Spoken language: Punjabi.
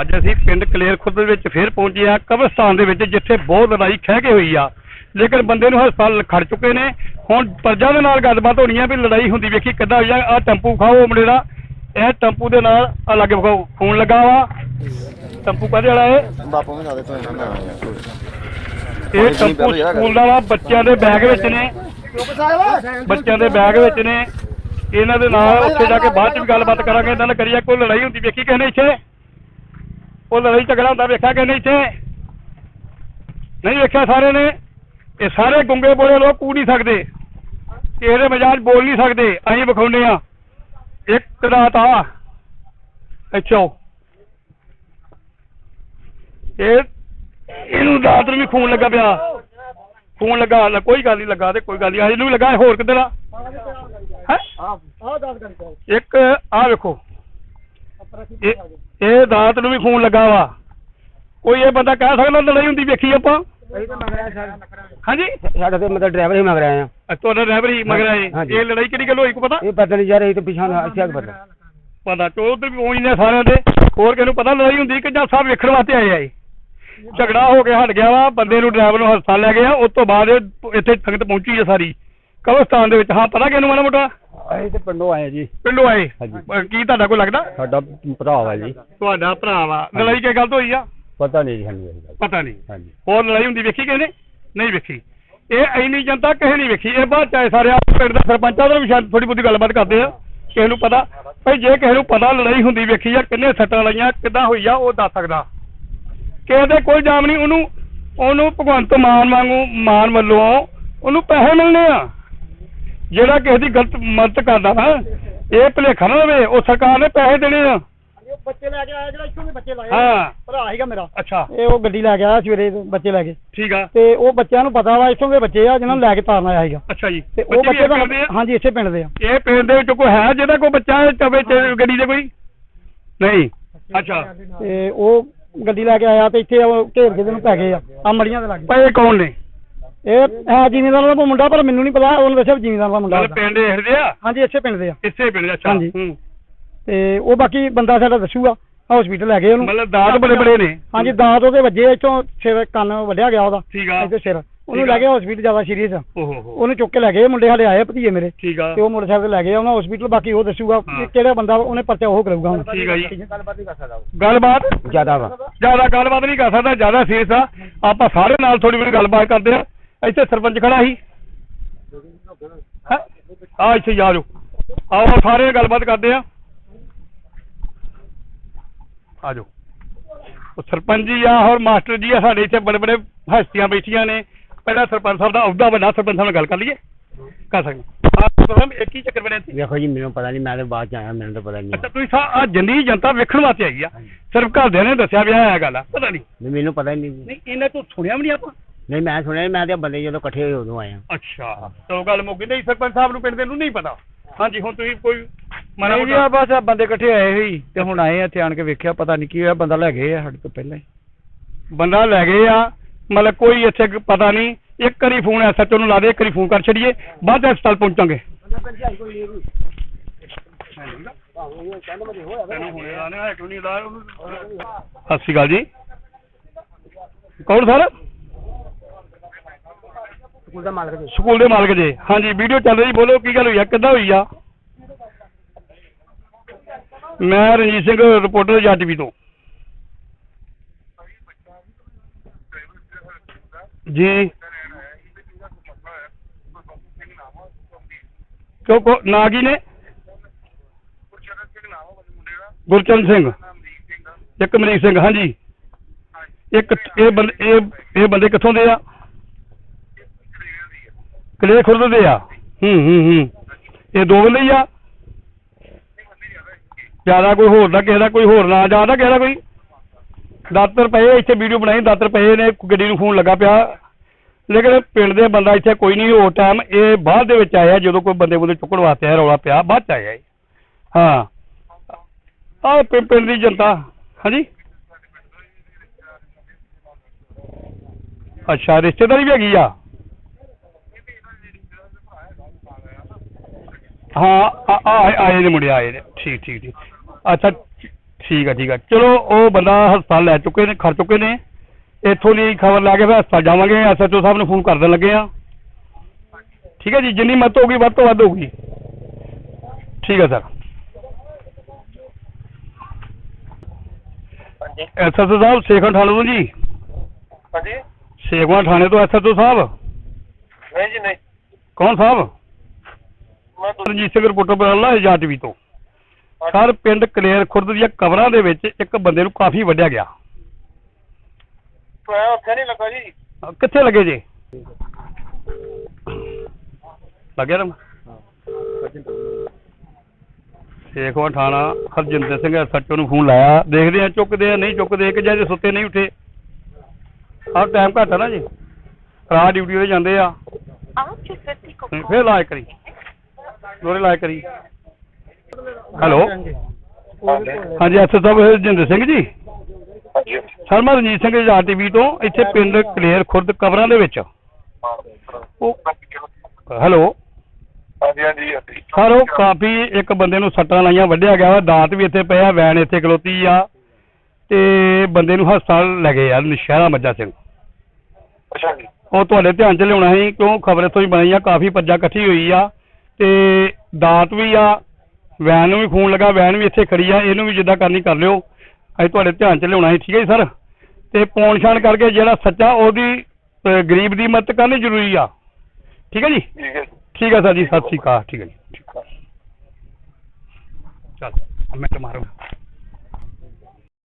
ਅੱਜ ਅਸੀਂ ਪਿੰਡ ਕਲੇਰ ਖੁਰਦ ਦੇ ਵਿੱਚ ਫੇਰ ਪਹੁੰਚੇ ਆ ਕਬਰਸਤਾਨ ਦੇ ਵਿੱਚ ਜਿੱਥੇ ਬਹੁਤ ਲੜਾਈ ਖਹਿ ਕੇ ਹੋਈ ਆ। ਲੇਕਿਨ ਬੰਦੇ ਨੂੰ ਹਸਪਤਾਲ ਖੜ ਚੁੱਕੇ ਨੇ। ਹੁਣ ਪਰਜਾ ਦੇ ਨਾਲ ਗੱਲਬਾਤ ਹੋਣੀ ਆ ਵੀ ਲੜਾਈ ਹੁੰਦੀ ਵੇਖੀ ਕਿੱਦਾਂ ਹੋਈ ਆ। ਆ ਟੈਂਪੂ ਖਾਓ ਮੁੰਡੇ ਦਾ ਇਹ ਟੈਂਪੂ ਦੇ ਨਾਲ ਆ ਲਾਗੇ ਵਿਖਾਓ। ਫੋਨ ਲੱਗਾ ਵਾ। ਟੈਂਪੂ ਕਾਹਦੇ ਵਾਲਾ ਇਹ? ਬਾਪੂ ਵੀ ਸਾਡੇ ਤੋਂ ਇਹਨਾਂ ਇਹ ਟੈਂਪੂ ਸਕੂਲ ਦਾ ਵਾ ਬੱਚਿਆਂ ਦੇ ਬੈਗ ਵਿੱਚ ਨੇ। ਬੱਚਿਆਂ ਦੇ ਬੈਗ ਵਿੱਚ ਨੇ। ਇਹਨਾਂ ਦੇ ਨਾਲ ਉੱਥੇ ਜਾ ਕੇ ਬਾਅਦ ਚ ਵੀ ਗੱਲਬਾਤ ਕਰਾਂਗੇ। ਇਹਨਾਂ ਨਾਲ ਕਰੀਏ ਕੋਈ ਲੜਾਈ ਹੁੰਦੀ ਵੇਖੀ ਕਿਸੇ ਨੇ ਇੱਥੇ। ਉਹ ਲੜਾਈ ਝਗੜਾ ਹੁੰਦਾ ਵੇਖਿਆ ਕਿਸੇ ਨੇ ਇੱਥੇ? ਨਹੀਂ ਵੇਖਿਆ ਸਾਰੇ ਨੇ? ਇਹ ਸਾਰੇ ਗੁੰਗੇ ਬੋਲੇ ਲੋਕ ਕੂ ਨਹੀਂ ਸਕਦੇ। ਕਿਸੇ ਦੇ ਮਜਾਜ ਬੋਲ ਨਹੀਂ ਸਕਦੇ। ਅਸੀਂ ਵਿਖਾਉਂਦੇ ਆ ਇੱਕ ਰਾਤ ਆ। ਅੱਛਾ ਇਹ ਇਹਨੂੰ ਰਾਤ ਨੂੰ ਵੀ ਖੂਨ ਲੱਗਾ ਪਿਆ। ਖੂਨ ਲੱਗਾ ਕੋਈ ਗੱਲ ਨਹੀਂ ਲੱਗਾ ਤੇ ਕੋਈ ਗੱਲ ਨਹੀਂ। ਇਹਨੂੰ ਵੀ ਲੱਗਾ ਹੋਰ ਕਿੱਧਰ ਆ? ਹੈ? ਇੱਕ ਆ ਵੇਖੋ। ਇਹ ਇਹ ਰਾਤ ਨੂੰ ਵੀ ਖੂਨ ਲੱਗਾ ਵਾ। ਕੋਈ ਇਹ ਬੰਦਾ ਕਹਿ ਸਕਦਾ ਲੜਾਈ ਹੁੰਦੀ ਵੇਖੀ ਆਪਾਂ। ਹਾਂਜੀ? ਸਾਡਾ ਤੇ ਮਤਲਬ ਡਰਾਈਵਰ ਹੀ ਮੰਗ ਰਹੇ ਆ ਤੁਹਾਡਾ ਡਰਾਈਵਰ ਹੀ ਮਗਰ ਆਏ। ਹਾਂਜੀ। ਇਹ ਲੜਾਈ ਕਿਹੜੀ ਗੱਲ ਹੋਈ ਕੋ ਪਤਾ? ਇਹ ਪਤਾ ਨਹੀਂ ਯਾਰ ਇਹ ਤਾਂ ਪਿਛਾਂ ਅੱਛਾ ਪਤਾ। ਪਤਾ ਚੋ ਉਧਰ ਵੀ ਪਹੁੰਚ ਨੇ ਸਾਰਿਆਂ ਦੇ। ਹੋਰ ਕਿਸੇ ਨੂੰ ਪਤਾ ਲੜਾਈ ਹੁੰਦੀ ਕਿ ਜਾਂ ਸਭ ਵੇਖਣ ਵਾਸਤੇ ਆਏ ਆ ਇਹ? ਝਗੜਾ ਹੋ ਕੇ ਹਟ ਗਿਆ ਵਾ ਬੰਦੇ ਨੂੰ ਡਰਾਈਵਰ ਨੂੰ ਹਸਪਤਾਲ ਲੈ ਗਏ ਆ ਉਸ ਤੋਂ ਬਾਅਦ ਇਹ ਇੱਥੇ ਸੰਗਤ ਪਹੁੰਚੀ ਹੈ ਸਾਰੀ। ਕਬਰਸਤਾਨ ਦੇ ਵਿੱਚ। ਹਾਂ ਪਤਾ ਕਿਹਨੂੰ ਮਾੜਾ ਮੋਟਾ? ਅਸੀਂ ਤੇ ਪਿੰਡੋਂ ਆਏ ਜੀ। ਪਿੰਡੋਂ ਆਏ। ਹਾਂਜੀ। ਕੀ ਤੁਹਾਡਾ ਕੋਈ ਲੱਗਦਾ? ਸਾਡਾ ਭਰਾ ਵਾ ਜੀ। ਤੁਹਾਡਾ ਭਰਾ ਵਾ। ਲੜਾਈ ਕੀ ਗੱਲ ਤੋਂ ਹੋਈ ਆ? ਪਤਾ ਨਹੀਂ ਜੀ ਸਾਨੂੰ ਇਹ ਗੱਲ ਪਤਾ ਨਹੀਂ। ਹਾਂਜੀ। ਹੋਰ ਲੜਾਈ ਹੁੰਦੀ ਵੇਖੀ ਕਿਸੇ ਨੇ? ਨਹੀਂ ਵੇਖੀ। ਇਹ ਇੰਨੀ ਜਨਤਾ ਕਿਸੇ ਨਹੀਂ ਵੇਖੀ। ਇਹ ਬਾਅਦ ਚਾਹੇ ਸਾਰੇ ਆਪ ਪਿੰਡ ਦਾ ਸਰਪੰਚ ਉਹਦਾ ਵੀ ਸ਼ਾਇਦ ਥੋੜੀ ਬਹੁਤੀ ਗੱਲਬਾਤ ਕਰਦੇ ਆ। ਕਿਸੇ ਨੂੰ ਪਤਾ। ਭਈ ਜੇ ਕਿਸੇ ਨੂੰ ਪਤਾ ਲੜਾਈ ਹੁੰਦੀ ਵੇਖੀ ਆ ਕਿੰਨੇ ਸੱਟਾਂ ਲਾਈਆਂ ਕਿੱਦਾਂ ਹੋਈ ਆ ਉਹ ਦੱਸ ਸਕਦਾ। ਕਿਸੇ ਦੇ ਕੋਈ ਜਾਮ ਨਹੀਂ। ਉਹਨੂੰ ਉਹਨੂੰ ਭਗਵੰਤ ਮਾਨ ਵਾਂਗੂ ਮਾਨ ਵੱਲੋਂ ਉਹਨੂੰ ਪੈਸੇ ਮਿਲਣੇ ਆ। ਜਿਹੜਾ ਕਿਸੇ ਦੀ ਗਲਤ ਮਦਦ ਕਰਦਾ ਨਾ ਇਹ ਭੁਲੇਖਾ ਨਾ ਲਵੇ ਉਹ ਸਰਕਾਰ ਨੇ ਪੈਸੇ ਦੇਣੇ ਆ। ਬੱਚੇ ਲੈ ਕੇ ਆਇਆ ਜਿਹੜਾ ਇੱਥੋਂ ਦੇ ਬੱਚੇ ਲਾਏ ਹਾਂ। ਭਰਾ ਸੀਗਾ ਮੇਰਾ। ਅੱਛਾ। ਇਹ ਉਹ ਗੱਡੀ ਲੈ ਕੇ ਆਇਆ ਸਵੇਰੇ ਬੱਚੇ ਲੈ ਕੇ। ਠੀਕ ਆ। ਤੇ ਉਹ ਬੱਚਿਆਂ ਨੂੰ ਪਤਾ ਵਾ ਇੱਥੋਂ ਦੇ ਬੱਚੇ ਆ ਜਿਹਨਾਂ ਨੂੰ ਲੈ ਕੇ ਤਾਰਨ ਆਇਆ ਸੀਗਾ। ਅੱਛਾ ਜੀ। ਤੇ ਉਹ ਬੱਚੇ ਦਾ? ਹਾਂਜੀ ਇੱਥੇ ਪਿੰਡ ਦੇ ਆ। ਇਹ ਪਿੰਡ ਦੇ ਵਿੱਚ ਕੋਈ ਹੈ ਜਿਹਦਾ ਕੋਈ ਬੱਚਾ ਤਵੇ ਚ ਗੱਡੀ ਦੇ ਕੋਈ? ਨਹੀਂ। ਅੱਛਾ। ਤੇ ਉਹ ਗੱਡੀ ਲੈ ਕੇ ਆਇਆ ਤੇ ਇੱਥੇ ਉਹ ਘੇਰ ਕੇ ਇਹਨੂੰ ਪੈ ਗਏ ਆ। ਆ ਮੜੀਆਂ ਦੇ ਲੱਗੇ ਪਏ ਕੌਣ ਨੇ? ਇਹ ਹੈ ਜ਼ਿਮੀਂਦਾਰ ਦਾ ਮੁੰਡਾ ਪਰ ਮੈਨੂੰ ਨਹੀਂ ਪਤਾ ਉਹਨੇ ਦੱਸਿਆ ਜ਼ਿਮੀਂਦਾਰ ਦਾ ਮੁੰਡਾ ਹੈਗਾ। ਪਿੰਡ ਦੇਖਦੇ ਆ? ਹਾਂਜੀ ਇੱਥੇ ਪਿੰਡ ਦੇ ਆ। ਇਸੇ ਪਿੰਡ ਦੇ, ਅੱਛਾ। ਹਾਂਜੀ। ਹੂੰ। ਤੇ ਉਹ ਬਾਕੀ ਬੰਦਾ ਸਾਡਾ ਦੱਸੂਗਾ ਹਸਪੀਟਲ ਲੈ ਗਏ ਉਹਨੂੰ। ਮਤਲਬ ਦਾਤ ਬੜੇ ਬੜੇ ਨੇ। ਹਾਂਜੀ ਦਾਤ ਉਹਦੇ ਵੱਜੇ ਇੱਥੋਂ ਸਿਰ ਕੰਨ ਵੱਢਿਆ ਗਿਆ ਉਹਦਾ। ਠੀਕ ਆ। ਇੱਥੇ ਸਿਰ। ਉਹਨੂੰ ਠੀਕ ਆ। ਲੈ ਕੇ ਹਸਪੀਟਲ ਜ਼ਿਆਦਾ ਸੀਰੀਅਸ ਆ ਓਹੋ ਹੋ ਉਹਨੂੰ ਚੁੱਕ ਕੇ ਲੈ ਗਏ ਮੁੰਡੇ ਸਾਡੇ ਆਏ ਭਤੀਜੇ ਮੇਰੇ। ਠੀਕ ਆ। ਤੇ ਉਹ ਮੋਟਰਸਾਈਕਲ ਤੇ ਲੈ ਗਏ ਉਹਨਾਂ ਹਸਪੀਟਲ ਬਾਕੀ ਉਹ ਦੱਸੂਗਾ ਹਾਂ। ਕਿ ਕਿਹੜਾ ਬੰਦਾ ਉਹਨੇ ਪਰਚਾ ਉਹ ਕਰੂਗਾ ਹੁਣ। ਠੀਕ ਆ ਜੀ। ਗੱਲਬਾਤ ਜ਼ਿਆਦਾ ਵਾ। ਜ਼ਿਆਦਾ ਗੱਲਬਾਤ ਨਹੀਂ ਕਰ ਸਕਦਾ ਜ਼ਿਆਦਾ ਸੀਰੀਅਸ ਆ। ਆਪਾਂ ਸਾਰੇ ਨਾਲ ਥੋੜੀ ਬੜੀ ਗੱਲਬਾਤ ਕਰਦੇ ਆ। ਇੱਥੇ ਸਰਪੰਚ ਖੜਾ ਸੀ। ਹੈਂ? ਆ ਇੱਥੇ ਜਾ ਜਾਓ। ਆਓ ਸਾਰੇ ਗੱਲਬਾਤ ਕਰਦੇ ਆ ਆ ਜਾਓ। ਉਹ ਸਰਪੰਚ ਜੀ ਆ ਹੋਰ ਮਾਸਟਰ ਜੀ ਆ ਸਾਡੇ ਇੱਥੇ ਬੜੇ ਬੜੇ ਹਸਤੀਆਂ ਬੈਠੀਆਂ ਨੇ। ਪਹਿਲਾਂ ਸਰਪੰਚ ਸਾਹਿਬ ਦਾ ਅਹੁਦਾ ਵੱਡਾ ਸਰਪੰਚ ਸਾਹਿਬ ਨਾਲ ਗੱਲ ਕਰ ਲਈਏ। ਕਰ ਸਕਦੇ ਆ ਸਰਪੰਚ ਇੱਕ ਹੀ ਚੱਕਰ ਬਣਿਆ ਸੀ ਵੇਖੋ ਜੀ ਮੈਨੂੰ ਪਤਾ ਨਹੀਂ ਮੈਂ ਤਾਂ ਬਾਅਦ ਚ ਆਇਆ ਮੈਨੂੰ ਤਾਂ ਪਤਾ ਨਹੀਂ। ਅੱਛਾ ਤੁਸੀਂ ਆ ਜੰਦੀ ਜਨਤਾ ਵੇਖਣ ਵਾਸਤੇ ਆਈ ਆ। ਸਿਰਫ ਘਰਦਿਆਂ ਨੇ ਦੱਸਿਆ ਵੀ ਆਇਆ ਗੱਲ ਆ ਪਤਾ ਨਹੀਂ। ਮੈਨੂੰ ਪਤਾ ਨਹੀਂ। ਨਹੀਂ ਇਹਨਾਂ ਤੋਂ ਸੁਣਿਆ ਵੀ ਨਹੀਂ ਆਪਾਂ? ਨਹੀਂ ਮੈਂ ਸੁਣਿਆ ਮੈਂ ਤੇ ਬੰਦੇ ਜਦੋਂ ਇਕੱਠੇ ਹੋਏ ਉਦੋਂ ਆਇਆ ਅੱਛਾ ਚਲੋ ਗੱਲ ਮੁੱਕ ਗਈ। ਨਹੀਂ ਸਰਪੰਚ ਸਾਹਿਬ ਨੂੰ ਪਿੰਡ ਦੇ ਨੂੰ ਨਹੀਂ ਪਤਾ। ਹਾਂਜੀ ਹੁਣ ਤੁਸੀਂ ਕੋਈ ਮਾੜਾ ਨਹੀਂ ਜੀ ਆ ਬਸ ਆਹ ਬੰਦੇ ਇਕੱਠੇ ਆਏ ਹੋਈ ਤੇ ਹੁਣ ਆਏ ਆ ਇੱਥੇ ਆਣ ਕੇ ਵੇਖਿਆ ਪਤਾ ਨਹੀਂ ਕੀ ਹੋਇਆ ਬੰਦਾ ਲੈ ਗਏ ਆ ਸਾਡੇ ਤੋਂ ਪਹਿਲਾਂ ਹੀ। ਬੰਦਾ ਲੈ ਗਏ ਆ ਮਤਲਬ ਕੋਈ ਇੱਥੇ ਕ- ਪਤਾ ਨਹੀਂ ਇੱਕ ਵਾਰੀ ਫੋਨ ਐਸਐਚਓ ਨੂੰ ਲਾ ਦੇ ਇੱਕ ਵਾਰੀ ਫੋਨ ਕਰ ਛੱਡੀਏ ਬਾਅਦ ਹਸਪਤਾਲ ਪਹੁੰਚਾਂਗੇ। ਸਤਿ ਸ਼੍ਰੀ ਅਕਾਲ ਜੀ। ਕੌਣ ਸਰ? ਸਕੂਲ ਦਾ ਮਾਲਕ ਜੀ। ਸਕੂਲ ਦੇ ਮਾਲਕ ਜੀ। ਹਾਂਜੀ, ਵੀਡੀਓ ਚੱਲ ਰਹੀ, ਬੋਲੋ, ਕੀ ਗੱਲ ਹੋਈ ਆ? ਕਿੱਦਾਂ ਹੋਈ ਆ? ਮੈਂ ਰਣਜੀਤ ਸਿੰਘ, ਰਿਪੋਰਟਰ ਜੱਟਵੀ ਤੋਂ। ਜੀ। ਕਿਉਂ ਕੋ ਨਾ ਕੀ ਨੇ? ਗੁਰਚਰਨ ਸਿੰਘ। ਇੱਕ ਮਨੀਸ਼ ਸਿੰਘ, ਹਾਂਜੀ। ਇੱਕ, ਇਹ ਬੰਦੇ, ਇਹ ਇਹ ਬੰਦੇ ਕਿੱਥੋਂ ਦੇ ਆ? ਕਲੇ ਖੁਰਦ ਦੇ ਆ। ਹੂੰ ਹੂੰ ਹੂੰ। ਇਹ ਦੋ ਬੰਦੇ ਹੀ ਆ। ਜ਼ਿਆਦਾ ਕੋਈ ਹੋਰ ਦਾ ਕਿਸੇ ਦਾ ਕੋਈ ਹੋਰ ਨਾ ਜ਼ਿਆਦਾ ਕਿਸੇ ਦਾ ਕੋਈ। ਦਾਤਰ ਪਏ ਇੱਥੇ ਵੀਡੀਓ ਬਣਾਈ ਦਾਤਰ ਪਏ ਨੇ ਗੱਡੀ ਨੂੰ ਫੋਨ ਲੱਗਾ ਪਿਆ। ਲੇਕਿਨ ਪਿੰਡ ਦੇ ਬੰਦਾ ਇੱਥੇ ਕੋਈ ਨਹੀਂ ਉਹ ਟਾਈਮ ਇਹ ਬਾਅਦ ਦੇ ਵਿੱਚ ਆਇਆ ਜਦੋਂ ਕੋਈ ਬੰਦੇ ਬੰਦੇ ਚੁੱਕਣ ਵਾਸਤੇ ਆਇਆ ਰੌਲਾ ਪਿਆ ਬਾਅਦ ਚ ਆਇਆ ਇਹ। ਹਾਂ। ਪਿੰ- ਪਿੰਡ ਦੀ ਜਨਤਾ ਹਾਂਜੀ? ਅੱਛਾ ਰਿਸ਼ਤੇਦਾਰੀ ਵੀ ਹੈਗੀ ਆ? ਹਾਂ ਆ- ਆ- ਆਏ ਨੇ ਮੁੰਡੇ ਆਏ ਨੇ। ਠੀਕ ਠੀਕ ਠੀਕ। ਅੱਛਾ ਠੀਕ ਹੈ ਠੀਕ ਹੈ ਚਲੋ ਉਹ ਬੰਦਾ ਹਸਪਤਾਲ ਲੈ ਚੁੱਕੇ ਨੇ ਖੜ ਚੁੱਕੇ ਨੇ। ਇੱਥੋਂ ਦੀ ਖਬਰ ਲੈ ਕੇ ਫਿਰ ਹਸਪਤਾਲ ਜਾਵਾਂਗੇ। ਐਸਐਚਓ ਸਾਹਿਬ ਨੂੰ ਫੋਨ ਕਰ ਦੇਣ ਲੱਗੇ ਆ। ਠੀਕ ਹੈ ਜੀ ਜਿੰਨੀ ਮਦਦ ਹੋਊਗੀ ਵੱਧ ਤੋਂ ਵੱਧ ਹੋਊਗੀ। ਠੀਕ ਹੈ ਸਰ। ਹਾਂਜੀ। ਐਸਐਚਓ ਸਾਹਿਬ ਸੇਖਵਾਂ ਥਾਣੇ ਤੋਂ ਜੀ? ਹਾਂਜੀ। ਸੇਖਵਾਂ ਥਾਣੇ ਤੋਂ ਐਸਐਚਓ ਸਾਹਿਬ? ਨਹੀਂ ਜੀ ਨਹੀਂ। ਕੌਣ ਸਾਹਿਬ? ਮੈਂ ਦੂ- ਰਣਜੀਤ ਸਿੰਘ ਰਿਪੋਰਟਰ ਬਰਾਲਾ ਏਜਾ ਟੀਵੀ ਤੋਂ ਸਰ ਪਿੰਡ ਕਲੇਰ ਖੁਰਦ ਦੀਆਂ ਕਬਰਾਂ ਦੇ ਵਿੱਚ ਇੱਕ ਬੰਦੇ ਨੂੰ ਕਾਫੀ ਵੱਢਿਆ ਗਿਆ ਮੈਂ ਉੱਥੇ ਨਹੀਂ ਲੱਗਾ ਜੀ ਅਹ ਕਿੱਥੇ ਲੱਗੇ ਜੇ ਲੱਗਿਆ ਨਾ ਸੇਖਵਾ ਥਾਣਾ ਹਰਜਿੰਦਰ ਸਿੰਘ ਐਸਐਚਓ ਨੂੰ ਫੋਨ ਲਾਇਆ ਦੇਖਦੇ ਆ ਚੁੱਕਦੇ ਆ ਨਹੀਂ ਚੁੱਕਦੇ ਇੱਕ ਜੇ ਸੁੱਤੇ ਨਹੀਂ ਉੱਠੇ ਆਹ ਟਾਈਮ ਘੱਟ ਆ ਨਾ ਜੀ ਰਾਤ ਡਿਊਟੀ ਤੇ ਜਾਂਦੇ ਆ आप जिस व्यक्ति को ਫੇਰ ਇਲਾਜ ਕਰੀ ਕਰੀ। ਹੈਲੋ। ਹਾਂਜੀ ਐਸਐਚਓ ਸਾਹਿਬ ਹਰਜਿੰਦਰ ਸਿੰਘ ਜੀ। ਸਰ ਮੈਂ ਰਣਜੀਤ ਸਿੰਘ ਜੀ ਟੀਵੀ ਤੋਂ ਇੱਥੇ ਪਿੰਡ ਕਲੇਰ ਖੁਰਦ ਕਬਰਾਂ ਦੇ ਵਿੱਚ। ਉਹ ਹੈਲੋ। ਹਾਂਜੀ ਹਾਂਜੀ ਹਾਂਜੀ। ਸਰ ਉਹ ਕਾਫੀ ਇੱਕ ਬੰਦੇ ਨੂੰ ਸੱਟਾਂ ਲਾਈਆਂ ਵੱਢਿਆ ਗਿਆ ਵਾ ਦਾਤ ਵੀ ਇੱਥੇ ਪਿਆ ਵੈਨ ਇੱਥੇ ਖਲੋਤੀ ਆ। ਤੇ ਬੰਦੇ ਨੂੰ ਹਸਪਤਾਲ ਲੈ ਗਏ ਆ ਨਸ਼ਹਿਰਾ ਮੱਜਾ ਸਿੰਘ। ਅੱਛਾ ਜੀ। ਉਹ ਤੁਹਾਡੇ ਧਿਆਨ ਚ ਲਿਆਉਣਾ ਸੀ ਕਿਉਂ ਖਬਰ ਇੱਥੋਂ ਹੀ ਬਣੀ ਆ ਕਾਫੀ ਪੱਜਾ ਇਕੱਠੀ ਹੋਈ ਆ। ਤੇ ਦਾਤ ਵੀ ਆ ਵੈਨ ਨੂੰ ਵੀ ਖੂਨ ਲੱਗਾ ਵੈਨ ਵੀ ਇੱਥੇ ਖੜੀ ਆ ਇਹਨੂੰ ਵੀ ਜਿੱਦਾਂ ਕਰਨੀ ਕਰ ਲਿਓ। ਅਸੀਂ ਤੁਹਾਡੇ ਧਿਆਨ ਚ ਲਿਆਉਣਾ ਸੀ ਠੀਕ ਹੈ ਜੀ ਸਰ? ਤੇ ਪੌਣ ਛਾਣ ਕਰਕੇ ਜਿਹੜਾ ਸੱਚਾ ਉਹਦੀ ਅਹ, ਗਰੀਬ ਦੀ ਮਦਦ ਕਰਨੀ ਜ਼ਰੂਰੀ ਆ। ਠੀਕ ਹੈ ਜੀ? ਠੀਕ ਹੈ ਠੀਕ ਹੈ ਸਰ ਜੀ ਸਤਿ ਸ਼੍ਰੀ ਅਕਾਲ ਠੀਕ ਹੈ ਜੀ ਚੱਲ ਮਿੰਟ ਮਾਰੋ